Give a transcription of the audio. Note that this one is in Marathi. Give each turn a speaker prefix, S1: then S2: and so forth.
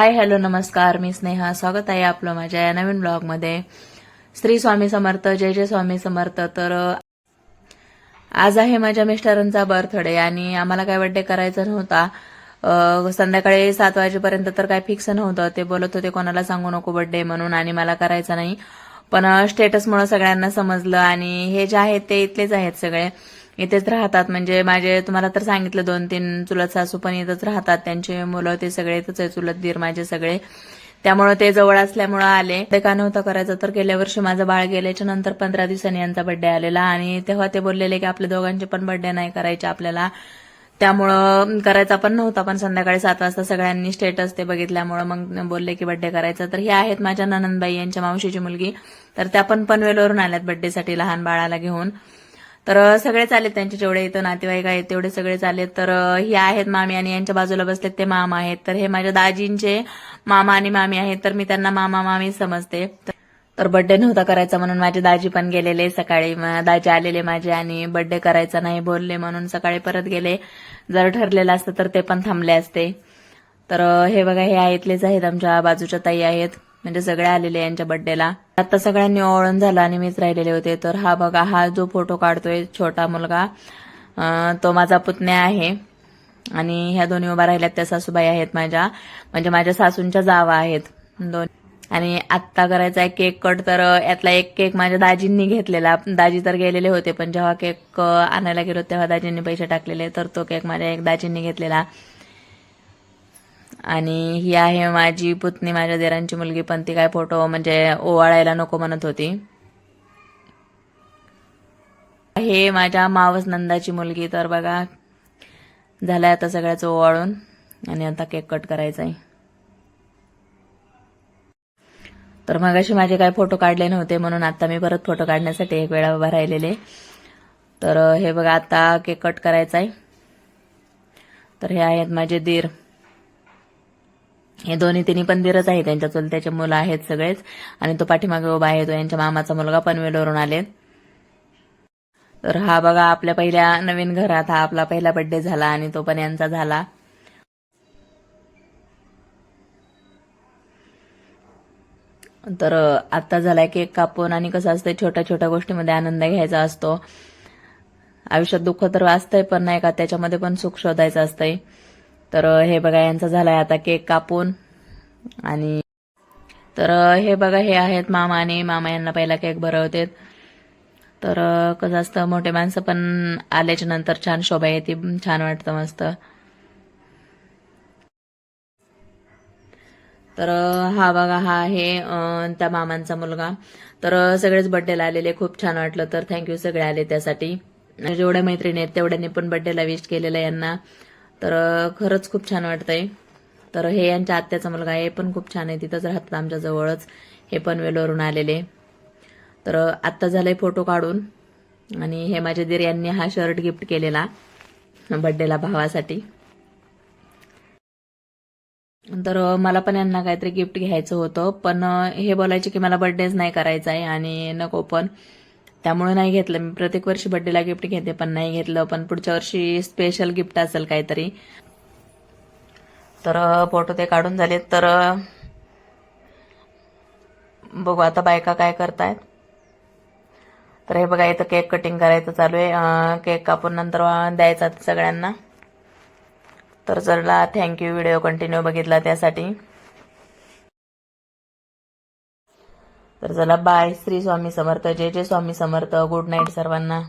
S1: हाय हॅलो नमस्कार. मी स्नेहा. स्वागत आहे आपलं माझ्या या नवीन ब्लॉगमध्ये. श्री स्वामी समर्थ जय जय स्वामी समर्थ. तर आज आहे माझ्या मिस्टरांचा बर्थडे आणि आम्हाला काय बर्थडे करायचा नव्हता. संध्याकाळी सात वाजेपर्यंत तर काय फिक्स नव्हतं. ते बोलत होते कोणाला सांगू नको बर्थडे म्हणून आणि मला करायचा नाही. पण स्टेटसमुळे सगळ्यांना समजलं आणि हे जे आहेत ते इथलेच आहेत सगळे. इथेच राहतात. म्हणजे माझे तुम्हाला तर सांगितलं दोन तीन चुलत सासू पण इथंच राहतात. त्यांचे मुलं ते सगळे इथंच आहे चुलत दीर माझे सगळे. त्यामुळे ते जवळ असल्यामुळं आले. ते का नव्हतं करायचं तर गेल्या वर्षी माझं बाळ गेल्याच्यानंतर पंधरा दिवसांनी यांचा बर्थडे आलेला. आणि तेव्हा ते बोललेले की आपल्या दोघांचे पण बर्थडे नाही करायचे आपल्याला. त्यामुळं करायचा पण नव्हता पण संध्याकाळी सात वाजता सगळ्यांनी स्टेटस ते बघितल्यामुळं मग बोलले की बर्थडे करायचा. तर हे आहेत माझ्या ननंदबाई यांच्या मावशीची मुलगी. तर त्या पण पनवेलवरून आल्यात बड्डेसाठी लहान बाळाला घेऊन. तर सगळेच आलेत त्यांचे जेवढे इथं नातेवाईक आहेत तेवढे सगळेच आलेत तर हे आहेत मामी आणि यांच्या बाजूला बसलेत ते मामा आहेत. तर हे माझ्या दाजींचे मामा आणि मामी आहेत तर मी त्यांना मामा मामी समजते. तर बर्थडे नव्हता करायचा म्हणून माझे दाजी पण गेलेले सकाळी. दाजी आलेले माझे आणि बर्थडे करायचा नाही बोलले म्हणून सकाळी परत गेले. जर ठरलेलं असतं तर ते पण थांबले असते. तर हे बघा हे इथलेच आहेत आमच्या बाजूच्या ताई आहेत. म्हणजे सगळे आलेले यांच्या बर्थडेला आता सगळ्यांनी ओळण झालं आणि मीच राहिलेले होते. तर हा बघा हा जो फोटो काढतोय छोटा मुलगा तो माझा पुतण्या आहे. आणि ह्या दोन्ही उभा राहिल्यात त्या सासूबाई आहेत माझ्या. म्हणजे माझ्या सासूंच्या जावा आहेत. दोन आणि आत्ता करायचा आहे केक कट तर यातला एक केक माझ्या दाजींनी घेतलेला. दाजी तर गेलेले होते पण जेव्हा केक आणायला गेलो तेव्हा दाजींनी पैसे टाकलेले. तर तो केक माझ्या एक दाजींनी घेतलेला. आणि ही आहे माझी पुतणी माझ्या देरांची मुलगी पण ती काय फोटो म्हणजे ओवाळायला नको म्हणत होती. हे माझ्या मावस नंदाची मुलगी. तर बघा झालाय आता सगळ्याच ओवाळून. आणि आता केक कट करायचा आहे तर मग अशी माझे काय फोटो काढले नव्हते म्हणून आता मी परत फोटो काढण्यासाठी एक वेळा उभा राहिलेले. तर हे बघा आता केक कट करायचा आहे तर हे आहेत माझे दीर. हे दोन्ही तिन्ही पंदिरच आहेत त्यांच्या चुलत्याचे मुलं आहेत सगळेच. आणि तो पाठीमागे उभा आहे. तो यांच्या मामाचा मुलगा पनवेलवरून आले. तर हा बघा आपल्या पहिल्या नवीन घरात हा आपला पहिला बर्थडे झाला आणि तो पण यांचा झाला. तर आता झालाय केक कापून आणि कसं असतं छोट्या छोट्या गोष्टीमध्ये आनंद घ्यायचा असतो. आयुष्यात दुःख तर असतंय पण नाही का त्याच्यामध्ये पण सुख शोधायचं असतंय. तर हे बघा यांचा झालाय आता केक कापून. आणि तर हे बघा हे आहेत मामा आणि मामा यांना पहिला केक भरवतेत. तर कसं असतं मोठे माणसं पण आल्याच्यानंतर छान शोभा येते छान वाटतं मस्त. तर हा बघा हा आहे अं, त्या मामांचा मुलगा. तर सगळेच बड्डेला आलेले खूप छान वाटलं. तर थँक्यू सगळे आले त्यासाठी. जेवढ्या मैत्रिणी आहेत तेवढ्यांनी पण बड्डेला विश केलेलं यांना. तर खरंच खूप छान वाटतंय. तर हे यांच्या आत्याचा मुलगा आहे हे पण खूप छान आहे. तिथंच राहतात आमच्या जवळच. हे पण वेलोरून आलेले. तर आत्ता झालंय फोटो काढून. आणि हे माझे दीर यांनी हा शर्ट गिफ्ट केलेला बड्डेला भावासाठी. तर मला पण यांना काहीतरी गिफ्ट घ्यायचं होतं. पण हे बोलायचे की मला बर्थडेच नाही करायचा आहे आणि नको पण. त्यामुळे नाही घेतलं. मी प्रत्येक वर्षी बर्थडेला गिफ्ट घेते पण नाही घेतलं. पण पुढच्या वर्षी स्पेशल गिफ्ट असेल काहीतरी. तर फोटो ते काढून झालेत. तर बघू आता बायका काय करतायत. तर हे बघा इथं केक कटिंग करायचं चालू आहे. केक कापून नंतर द्यायचा सगळ्यांना. तर चला थँक्यू व्हिडिओ कंटिन्यू बघितला त्यासाठी. तर चला बाय श्री स्वामी समर्थ. जय जय स्वामी समर्थ. गुड नाईट सर्वांना.